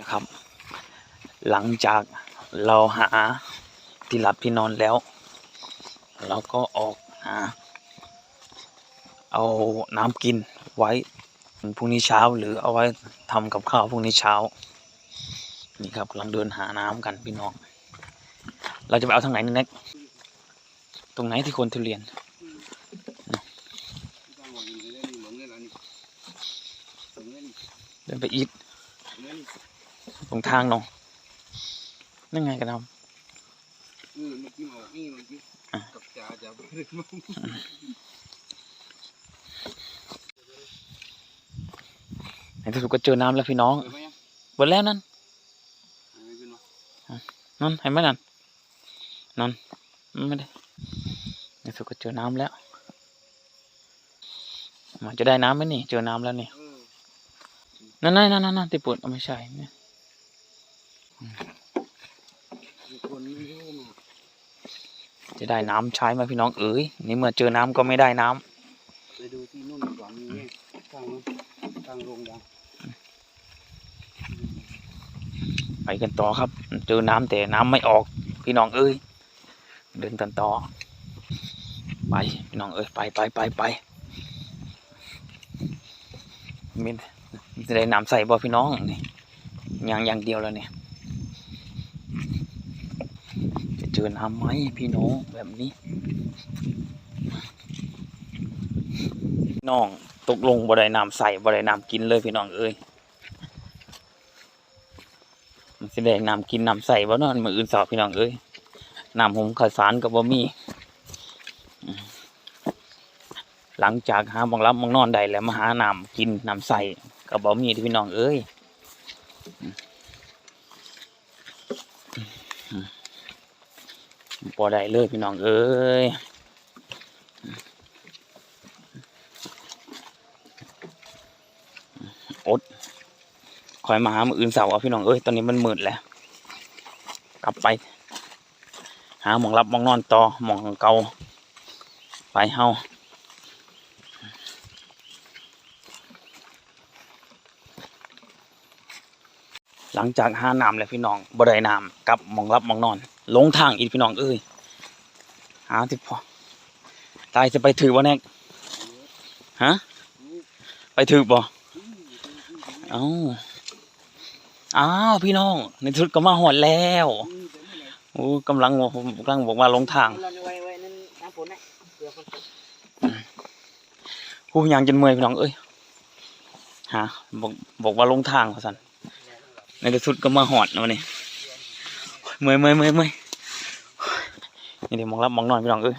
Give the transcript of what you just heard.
นะครับ หลังจากเราหาที่หลับที่นอนแล้ว เราก็ออกหาเอาน้ำกินไว้พรุ่งนี้เช้าหรือเอาไว้ทำกับข้าวพรุ่งนี้เช้า นี่ครับกำลังเดินหาน้ำกันพี่น้อง เราจะไปเอาทางไหนนี่น็กตรงไหนที่คนทุเรียนเดินไปอีท ตรงทางเนาะนั่นไงกันครับเออเมื่อกี้มาบอกนี่เมื่อกี้อะกับจ่าจ่าเพิ่งมาในที่สุดก็เจอน้ำแล้วพี่น้องเปิดไหมยังหมดแล้วนั่นไม่ขึ้นมานั่นเห็นไหมนั่นนั่นไม่ได้ในที่สุดก็เจอน้ำแล้วมันจะได้น้ำไหมนี่ เจอน้ำแล้วนี่เออนั่นนั่นนั่นนั่นที่ปวดเอาไม่ใช่เนี่ยมีคนไม่รู้มา จะได้น้ำใช้ไหมพี่น้องเอ๋ยนี่เมื่อเจอน้ำก็ไม่ได้น้ำไปดูที่นู่นดีกว่ามีเนี่ยข้างนู้นข้างโรงยางไปกันต่อครับ เจอน้ำแต่น้ำไม่ออก พี่น้องเอ้ยเดินกันต่อไปพี่น้องเอ้ยไปไปไปไปมีมีจะได้น้ำใส่บ่พี่น้องนี่อย่างอย่างเดียวแล้วเนี่ยจะ เจอน้ำไหมพี่น้องแบบนี้พี่น้องตกลงบ่ได้น้ำใส่บ่ได้น้ำกินเลยพี่น้องเอ้ยมันสิได้น้ำกินน้ำใส่บ่นอนมืออื่นสอบพี่น้องเอ้ยน้ำหุงข้าวสารก็บ่มี หลังจากหาบังรับบังนอนได้แล้วมาหาน้ำกินน้ำใส่ก็บ่มีที่พี่น้องเอ้ยอืมอืม บ่ได้เลยพี่น้องเอ้ยอดคอยมาหามืออื่นเสาร์เอาพี่น้องเอ้ยตอนนี้มันมืดแล้ว กลับไป หาหมองรับหมองนอนต่อหมองเกาไปเฮา หลังจากหาน้ำแล้วพี่น้องบ่ได้น้ำกลับมองรับมองนอนหลงทางอีกพี่น้องเอ้ยหาที่พอตายจะไปถือบ่แน่ฮะไปถือบ่เอ้าอ้าวพี่น้อง ในทุดก็มาหอดแล้วโอ้กำลังกำลังบอกว่าลงทางผู้ยังจนเมื่อยพี่น้องเอ้ยฮะบอกบอกว่าลงทางเขาสัน ในที่สุดก็มาหอดนะวันนี้เมื่อยเมื่อยเมื่อยเมื่อยนี่เดี๋ยวมองรับมองนอนพี่น้องเอ้ย